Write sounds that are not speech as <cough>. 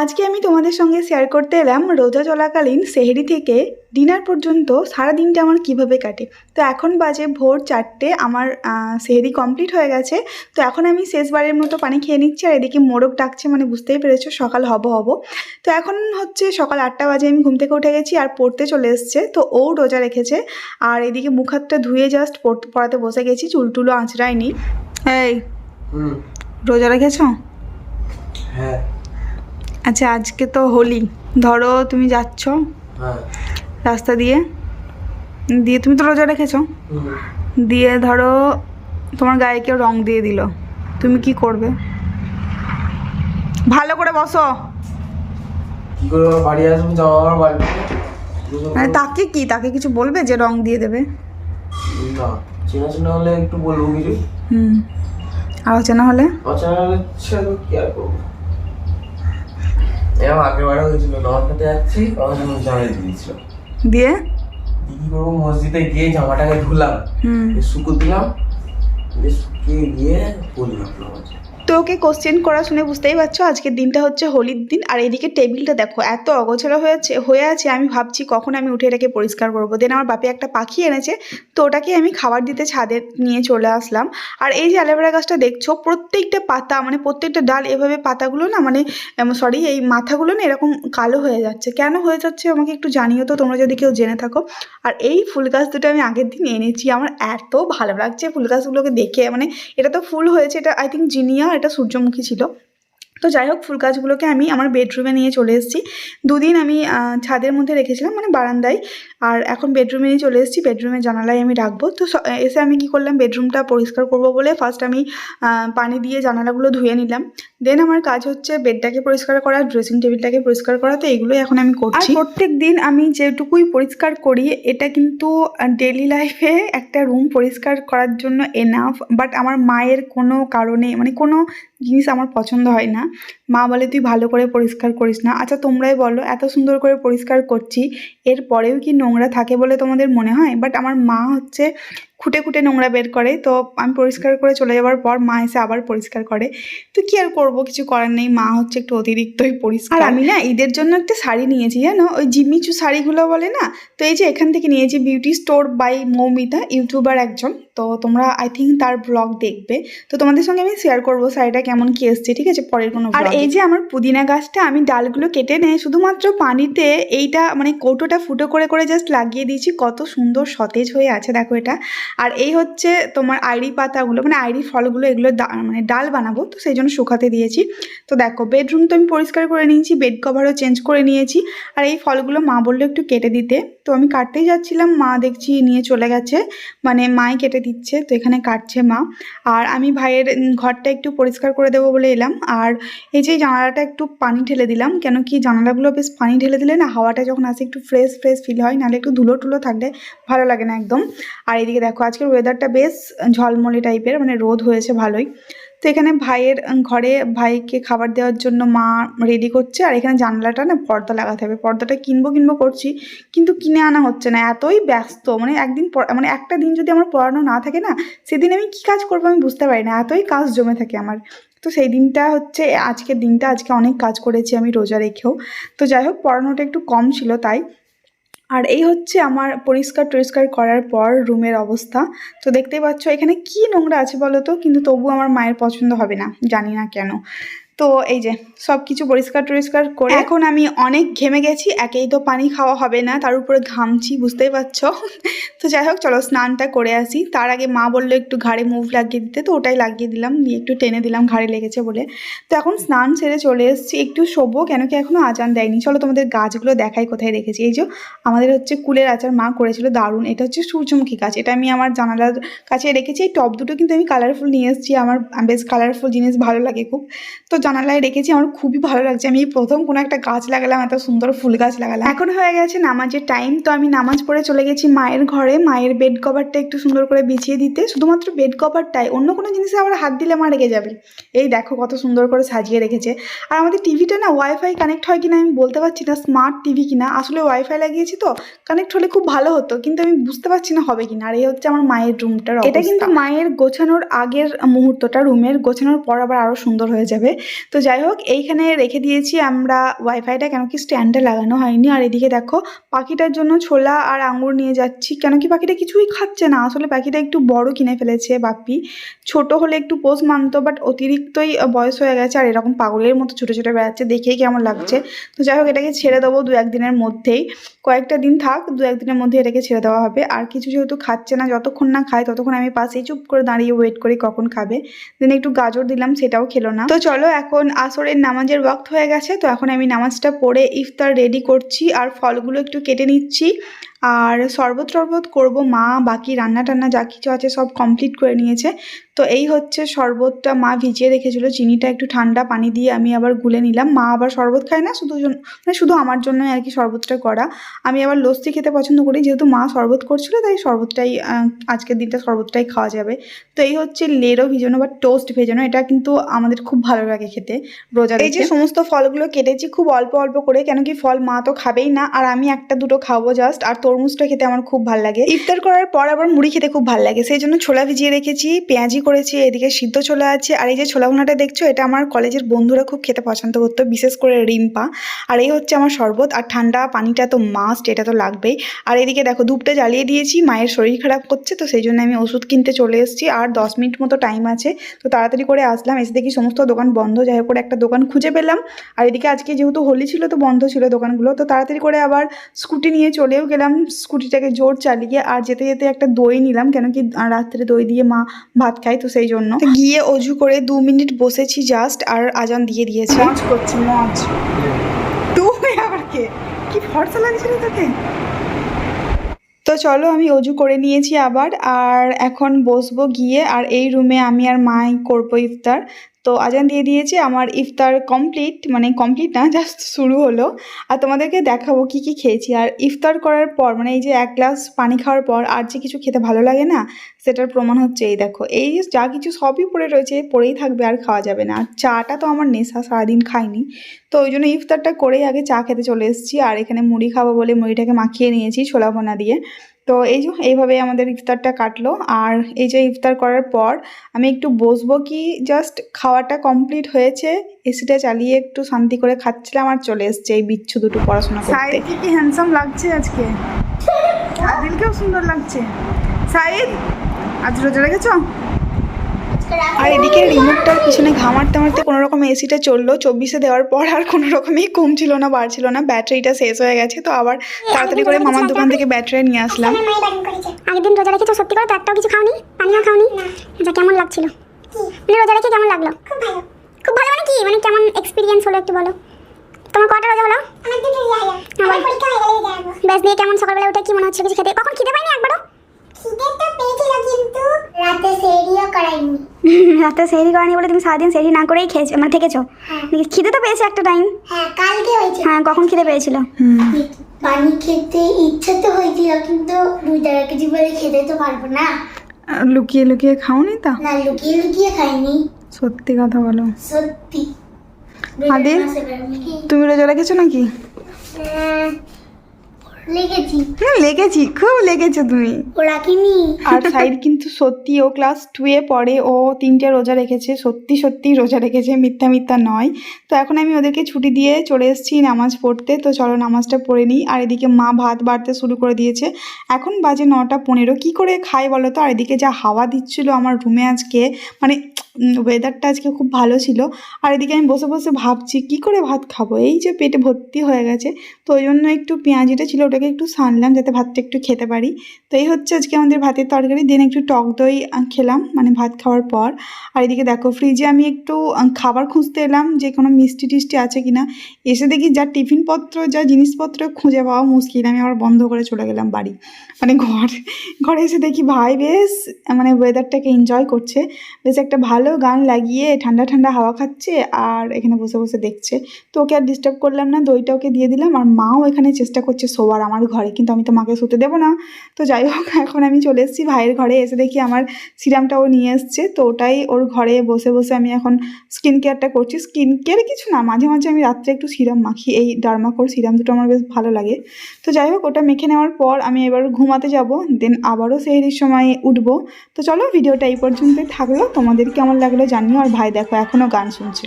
আজকে আমি তোমাদের সঙ্গে শেয়ার করতে এলাম রোজা চলাকালীন সেহেরি থেকে ডিনার পর্যন্ত সারা দিনটা আমার কীভাবে কাটে। তো এখন বাজে ভোর চারটে আমার সেহেরি কমপ্লিট হয়ে গেছে। তো এখন আমি শেষবারের মতো পানি খেয়ে নিচ্ছি আর এদিকে মোরগ ডাকছে মানে বুঝতেই পেরেছ সকাল হব হব। তো এখন হচ্ছে সকাল আটটা বাজে আমি ঘুম থেকে উঠে গেছি আর পড়তে চলে এসছে। তো ও রোজা রেখেছে আর এদিকে মুখ হাতটা ধুয়ে জাস্ট পড়াতে বসে গেছি চুলটুলো আঁচড়ায়নি। এই রোজা রেখেছ? হ্যাঁ। আচ্ছা আজকে তো হোলি। ধরো তুমি যাচ্ছ হ্যাঁ। রাস্তা দিয়ে। দিয়ে তুমি তো রোজা রেখেছো দিয়ে ধরো তোমার গায়ে কেউ রং দিয়ে দিল। তুমি কি করবে? ভালো করে বসো। কি করে বাড়ি আসব জামা আমার বাড়ি মানে তাকে কি? তাকে কিছু বলবে যে রং দিয়ে দেবে? না চেনা চেনা হলে একটু বলব কিছু। হুম। আর অচেনা হলে? অচেনা হলে কি আর করব এরকম আগের বারে হয়েছিল নামাজ যাচ্ছি আমার জন্য জামা দিয়ে দিয়েছিল। দিয়ে? কি করব মসজিদে গিয়ে জামাটাকে ধুলাম শুকো দিলাম শুকিয়ে গিয়ে পরলাম নামাজ ওকে কোশ্চেন করা শুনে বুঝতেই পারছ, আজকের দিনটা হচ্ছে হোলির দিন। আর এদিকে টেবিলটা দেখো, এত অগোছালো হয়েছে, হয়ে আছে, আমি ভাবছি কখন আমি উঠে এটাকে পরিষ্কার করব। দেন আমার বাপি একটা পাখি এনেছে, তো ওটাকে আমি খাবার দিতে ছাদে নিয়ে চলে আসলাম। আর এই যে অ্যালোভেরা গাছটা দেখছ, প্রত্যেকটা পাতা মানে প্রত্যেকটা ডাল, এভাবে পাতাগুলো না মানে সরি এই মাথাগুলো না এরকম কালো হয়ে যাচ্ছে। কেন হয়ে যাচ্ছে আমাকে একটু জানিও তো, তোমরা যদি কেউ জেনে থাকো। আর এই ফুল গাছ দুটো আমি আগের দিন এনেছি, আমার এত ভালো লাগছে ফুল গাছগুলোকে দেখে মানে এটা তো ফুল হয়েছে, এটা আই থিঙ্ক জিনিয়া এটা সূর্যমুখী ছিল। তো যাই হোক, ফুল গাছগুলোকে আমি আমার বেডরুমে নিয়ে চলে এসেছি। দুদিন আমি ছাদের মধ্যে রেখেছিলাম মানে বারান্দায়। আর এখন বেডরুমে নিয়ে চলে এসেছি বেডরুমে জানালায় আমি রাখব। তো এসে আমি কি করলাম বেডরুমটা পরিষ্কার করব বলে ফার্স্ট আমি পানি দিয়ে জানালাগুলো ধুয়ে নিলাম। দেন আমার কাজ হচ্ছে বেডটাকে পরিষ্কার করা ড্রেসিং টেবিলটাকে পরিষ্কার করা, তো এগুলোই এখন আমি করছি। প্রত্যেক দিন আমি যেটুকুই পরিষ্কার করি, এটা কিন্তু ডেলি লাইফে একটা রুম পরিষ্কার করার জন্য এনাফ বাট আমার মায়ের কোনো কারণে মানে কোনো জিনিস আমার পছন্দ হয় না। মা বলে, তুই ভালো করে পরিষ্কার করিস না। আচ্ছা তোমরাই বলো, এত সুন্দর করে পরিষ্কার করছি, এরপরেও কি নোংরা থাকে বলে তোমাদের মনে হয়? বাট আমার মা হচ্ছে খুঁটে খুঁটে নোংরা বের করে। তো আমি পরিষ্কার করে চলে যাওয়ার পর মা এসে আবার পরিষ্কার করে। তো কি আর করব? কিছু করার নেই। মা হচ্ছে একটু অতিরিক্তই পরিষ্কার। আর আমি না ঈদের জন্য একটা শাড়ি নিয়েছি জানো? ওই জিমিচু শাড়িগুলো বলে না? তো এই যে এখান থেকে নিয়েছি beauty store by Moumita YouTuber একজন। তো তোমরা আই থিঙ্ক তার ব্লগ দেখবে। তো তোমাদের সঙ্গে আমি শেয়ার করব শাড়িটা কেমন কি এসছে ঠিক আছে? পরের কোনো আর এই যে আমার পুদিনা গাছটা আমি ডালগুলো কেটে নিয়ে শুধুমাত্র পানিতে এইটা মানে কৌটোটা ফুটো করে করে জাস্ট লাগিয়ে দিয়েছি। কত সুন্দর সতেজ হয়ে আছে দেখো এটা। আর এই হচ্ছে তোমার আইরি পাতাগুলো মানে আইরি ফলগুলো, এগুলো মানে ডাল বানাবো, তো সেই জন্য শুকাতে দিয়েছি। তো দেখো বেডরুম তো আমি পরিষ্কার করে নিয়েছি বেড কভারও চেঞ্জ করে নিয়েছি। আর এই ফলগুলো মা বলল একটু কেটে দিতে। তো আমি কাটতেই যাচ্ছিলাম, মা দেখছি নিয়ে চলে গেছে মানে মাই কেটে দিচ্ছে, তো এখানে কাটছে মা। আর আমি ভাইয়ের ঘরটা একটু পরিষ্কার করে দেবো বলে এলাম। আর এই যে জানালাটা একটু পানি ঢেলে দিলাম, কেন কি জানালাগুলো বেশ পানি ঢেলে দিলে না, হাওয়াটা যখন আসে একটু ফ্রেশ ফ্রেশ ফিল হয়, নাহলে একটু ধুলো টুলো থাকলে ভালো লাগে না একদম। আর এদিকে দেখো আজকের ওয়েদারটা বেশ ঝলমলে টাইপের মানে রোদ হয়েছে ভালোই। তো এখানে ভাইয়ের ঘরে ভাইকে খাবার দেওয়ার জন্য মা রেডি করছে, আর এখানে জানলাটা না পর্দা লাগাতে হবে। পর্দাটা কিনবো কিনবো করছি, কিন্তু কিনে আনা হচ্ছে না, এতই ব্যস্ত। মানে একদিন মানে একটা দিন যদি আমার পড়ানো না থাকে না, সেদিন আমি কি কাজ করব আমি বুঝতে পারি না, এতই কাজ জমে থাকে আমার। তো সেই দিনটা হচ্ছে, আজকের দিনটা, আজকে অনেক কাজ করেছি আমি রোজা রেখেও। তো যাই হোক, পড়ানোটা একটু কম ছিল তাই। আর এই হচ্ছে আমার পরিষ্কার টরিষ্কার করার পর রুমের অবস্থা। তো দেখতেই পাচ্ছ এখানে কি নোংরা আছে বলো তো? কিন্তু তবু আমার মায়ের পছন্দ হবে না, জানি না কেন। তো এই যে সব কিছু পরিষ্কার টরিষ্কার করে এখন আমি অনেক ঘেমে গেছি, একেই তো পানি খাওয়া হবে না, তার উপরে ঘামছি, বুঝতেই পারছ? তো যাই হোক, চলো স্নানটা করে আসি। তার আগে মা বলল একটু ঘাড়ে মুভ লাগিয়ে দিতে, তো ওটাই লাগিয়ে দিলাম, দিয়ে একটু টেনে দিলাম ঘাড়ে লেগেছে বলে। তো এখন স্নান সেরে চলে এসেছি, একটু শোবো, কেন কি এখনও আজান দেয়নি। চলো তোমাদের গাছগুলো দেখাই কোথায় রেখেছি। এই যে, আমাদের হচ্ছে কুলের আচার মা করেছিল, দারুণ। এটা হচ্ছে সূর্যমুখী গাছ, এটা আমি আমার জানালার কাছে রেখেছি। এই টব দুটো কিন্তু আমি কালারফুল নিয়ে এসেছি, আমার বেশ কালারফুল জিনিস ভালো লাগে খুব। তো জানালায় রেখেছি আমার খুবই ভালো লাগছে। আমি এই প্রথম কোনো একটা গাছ লাগালাম এত সুন্দর ফুল গাছ লাগালাম। এখন হয়ে গেছে নামাজের টাইম তো আমি নামাজ পড়ে চলে গেছি মায়ের ঘরে। মায়ের বেড কভারটা একটু সুন্দর করে বিছিয়ে দিতে। শুধুমাত্র বেড কভারটাই অন্য কোনো জিনিসে আবার হাত দিলে মা রেগে যাবে। এই দেখো কত সুন্দর করে সাজিয়ে রেখেছে। আর আমাদের টিভিটা না ওয়াইফাই কানেক্ট হয় কিনা আমি বলতে পারছি না স্মার্ট টিভি কিনা। আসলে ওয়াইফাই লাগিয়েছি তো কানেক্ট হলে খুব ভালো হতো কিন্তু আমি বুঝতে পারছি না হবে কিনা। আর এই হচ্ছে আমার মায়ের রুমটার এটা কিন্তু মায়ের গোছানোর আগের মুহূর্তটা রুমের গোছানোর পর আবার আরও সুন্দর হয়ে যাবে। তো যাই হোক এইখানে রেখে দিয়েছি আমরা ওয়াইফাইটা কেন কি স্ট্যান্ডে লাগানো হয়নি। আর এদিকে দেখো, পাখিটার জন্য ছোলা আর আঙুর নিয়ে যাচ্ছি। কেন কি পাখিটা কিছুই খাচ্ছে না। আসলে পাখিটা একটু বড় কিনে ফেলেছে বাপ্পি। ছোট হলে একটু পোষ মানতো বাট অতিরিক্তই বয়স হয়ে গেছে আর এরকম পাগলের মতো ছোটো ছোটো বেড়াচ্ছে। দেখেই কেমন লাগছে। তো যাই হোক এটাকে ছেড়ে দেবো দু একদিনের মধ্যেই। কয়েকটা দিন থাক, দু একদিনের মধ্যে এটাকে ছেড়ে দেওয়া হবে। আর কিছু যেহেতু খাচ্ছে না, যতক্ষণ না খায় ততক্ষণ আমি পাশেই চুপ করে দাঁড়িয়ে ওয়েট করি কখন খাবে। দেন একটু গাজর দিলাম, সেটাও খেলো না। তো চলো এখন আসরের নামাজের ওয়াক্ত হয়ে গেছে, তো এখন আমি নামাজটা পড়ে ইফতার রেডি করছি আর ফলগুলো একটু কেটে নিচ্ছি। আর শরবত টরবত করব মা বাকি রান্না টান্না যা কিছু আছে সব কমপ্লিট করে নিয়েছে। তো এই হচ্ছে শরবতটা মা ভিজিয়ে রেখেছিল চিনিটা একটু ঠান্ডা পানি দিয়ে আমি আবার গুলে নিলাম। মা আবার শরবত খায় না শুধু মানে শুধু আমার জন্যই আর কি শরবতটা করা। আমি আবার লস্যি খেতে পছন্দ করি যেহেতু মা শরবত করছিল তাই শরবতটাই আজকের দিনটা শরবতটাই খাওয়া যাবে। তো এই হচ্ছে লেরো ভিজানো বা টোস্ট ভেজানো এটা কিন্তু আমাদের খুব ভালো লাগে খেতে রোজা এই যে সমস্ত ফলগুলো কেটেছি খুব অল্প অল্প করে কেন কি ফল মা তো খাবেই না আর আমি একটা দুটো খাব জাস্ট আর তরমুজটা খেতে আমার খুব ভালো লাগে। ইফতার করার পর আবার মুড়ি খেতে খুব ভালো লাগে। সেই জন্য ছোলা ভিজিয়ে রেখেছি, পেঁয়াজি করেছি, এদিকে সিদ্ধ ছোলা আছে। আর এই যে ছোলা ভুনাটা দেখছ, এটা আমার কলেজের বন্ধুরা খুব খেতে পছন্দ করতো, বিশেষ করে রিম্পা। আর এই হচ্ছে আমার শরবত। আর ঠান্ডা পানিটা তো মাস্ট এটা তো লাগবেই। আর এদিকে দেখো, ধূপটা জ্বালিয়ে দিয়েছি, মায়ের শরীর খারাপ করছে, তো সেই জন্য আমি ওষুধ কিনতে চলে এসেছি। আর দশ মিনিট মতো টাইম আছে, তো তাড়াতাড়ি করে আসলাম। এসে দেখি সমস্ত দোকান বন্ধ, যাই করে একটা দোকান খুঁজে পেলাম। আর এদিকে আজকে যেহেতু হোলি ছিল, তো বন্ধ ছিল দোকানগুলো, তো তাড়াতাড়ি করে আবার স্কুটি নিয়ে চলেও গেলাম। স্কুটিটাকে জোর চালিয়ে আর যেতে যেতে একটা দই নিলাম কেন কি রাত্রে দই দিয়ে মা ভাত খায় তো সেই জন্য। গিয়ে অজু করে দু মিনিট বসেছি জাস্ট আর আজান দিয়ে দিয়েছে। মজ করছি মজ। তুই আবার কে? কি ফর্সা লাগছিল তোকে তো চলো আমি অজু করে নিয়েছি আবার আর এখন বসবো গিয়ে আর এই রুমে আমি আর মাই করব ইফতার। তো আজান দিয়ে দিয়েছে, আমার ইফতার কমপ্লিট মানে কমপ্লিট না জাস্ট শুরু হলো। আর তোমাদেরকে দেখাবো কি কি খেয়েছি। আর ইফতার করার পর মানে এই যে এক গ্লাস পানি খাওয়ার পর, আর যে কিছু খেতে ভালো লাগে না, সেটার প্রমাণ হচ্ছে এই দেখো। এই যা কিছু সবই পড়ে রয়েছে, পড়েই থাকবে আর খাওয়া যাবে না। আর চাটা তো আমার নেশা, সারাদিন খাইনি। তো ওই জন্য ইফতারটা করেই আগে চা খেতে চলে এসেছি। আর এখানে মুড়ি খাব বলে মুড়িটাকে মাখিয়ে নিয়েছি ছোলা ভোনা দিয়ে। তো এই যে এইভাবে আমাদের ইফতারটা কাটলো। আর এই যে ইফতার করার পর আমি একটু বসবো কি জাস্ট খাওয়াটা কমপ্লিট হয়েছে এসিটা চালিয়ে একটু শান্তি করে খাচ্ছিলাম আর চলে এসছে এই বিচ্ছু দুটো পড়াশোনা করতে। কি কি হ্যান্ডসাম লাগছে আজকে? <laughs> আদিলকেও সুন্দর লাগছে। সাইদ আজ রোজা রেখেছো? আর এদিকে রিমোটটার পিছনে ঘামারতে মারতে কোনো রকম এসিটা চলল। চব্বিশে দেওয়ার পর আর কোনো রকমই কমছিল না বাড়ছিল না। ব্যাটারিটা শেষ হয়ে গেছে তো আবার তাড়াতাড়ি করে মামার দোকান থেকে ব্যাটারি নিয়ে আসলাম। আগের দিন রোজা রেখেছো সত্যি করে? তো একটাও কিছু খাওনি? পানিও খাওনি? আচ্ছা কেমন লাগছিল? মানে রোজা রেখে কেমন লাগল? খুব ভালো। খুব ভালো মানে কি? মানে কেমন এক্সপিরিয়েন্স হলো একটু বলো। তোমার কটা রোজা হলো? ব্যাস দিয়ে কেমন সকালবেলা উঠে কি মনে হচ্ছে কিছু খেতে? কখন খিদে পাইনি একবারও খিদে তো পেয়েছিল কিন্তু রাতে করাইনি রাতে সেরি করানি বলে তুমি সারাদিন সেরি না করেই খেয়েছো মানে থেকেছো? নাকি খিদে তো পেয়েছে একটা টাইম হ্যাঁ কালকে হয়েছে হ্যাঁ কখন খিদে পেয়েছিল? পানি খেতে ইচ্ছে তো হয়েছিল কিন্তু রোজা রেখেছি বলে খেতে তো পারব না। লুকিয়ে লুকিয়ে খাওনি তা? না লুকিয়ে লুকিয়ে খাইনি। সত্যি কথা বলো। সত্যি। পারিনি। তুমি রোজা রেখেছো নাকি? হ্যাঁ, লেগেছি। হ্যাঁ লেগেছি খুব লেগেছো তুমি। ও রাখিনি আর সাইড কিন্তু সত্যি ও ক্লাস টুয়ে পড়ে ও তিনটে রোজা রেখেছে সত্যি সত্যি রোজা রেখেছে মিথ্যা মিথ্যা নয়। তো এখন আমি ওদেরকে ছুটি দিয়ে চলে এসেছি নামাজ পড়তে তো চলো নামাজটা পড়ে নিই। আর এদিকে মা ভাত বাড়তে শুরু করে দিয়েছে। এখন বাজে নটা পনেরো কী করে খাই বলো তো? আর এদিকে যা হাওয়া দিচ্ছিল আমার রুমে আজকে মানে ওয়েদারটা আজকে খুব ভালো ছিল। আর এদিকে আমি বসে বসে ভাবছি, কি করে ভাত খাব? এই যে পেটে ভর্তি হয়ে গেছে। তো ওই জন্য একটু পেঁয়াজিটা ছিল, ওটাকে একটু সানলাম যাতে ভাতটা একটু খেতে পারি। তো এই হচ্ছে আজকে আমাদের ভাতের তরকারি। দেন একটু টক দই খেলাম মানে ভাত খাওয়ার পর। আর এদিকে দেখো ফ্রিজে আমি একটু খাবার খুঁজতে এলাম, যে কোনো মিষ্টি টিষ্টি আছে কিনা। এসে দেখি যা টিফিনপত্র যা জিনিসপত্র খুঁজে পাওয়া মুশকিল। আমি আবার বন্ধ করে চলে গেলাম বাড়ি। মানে ঘর, ঘরে এসে দেখি, ভাই বেশ মানে ওয়েদারটাকে এনজয় করছে। বেশ একটা ভালো গান লাগিয়ে ঠান্ডা ঠান্ডা হাওয়া খাচ্ছে আর এখানে বসে বসে দেখছে। তো ওকে আর ডিস্টার্ব করলাম না, দইটা ওকে দিয়ে দিলাম আর মাও এখানে চেষ্টা করছে শোয়ার আমার ঘরে, কিন্তু আমি তো মাকে শুতে দেবো না। তো যাই হোক, <laughs> এখন আমি চলে এসেছি ভাইয়ের ঘরে, এসে দেখি আমার সিরামটা ও নিয়ে এসছে। তো ওটাই ওর ঘরে বসে বসে আমি এখন স্কিন কেয়ারটা করছি। স্কিন কেয়ার কিছু না, মাঝে মাঝে আমি রাত্রে একটু সিরাম মাখি, এই ডার্মাকোর সিরাম দুটো আমার বেশ ভালো লাগে। তো যাই হোক, ওটা মেখে নেওয়ার পর আমি এবার ঘুমাতে যাব দেন আবারও সেহরির সময় উঠবো। তো চলো ভিডিওটা এই পর্যন্তই থাকল। তোমাদের কেমন লাগল জানিও আর ভাই দেখো এখনও গান শুনছে।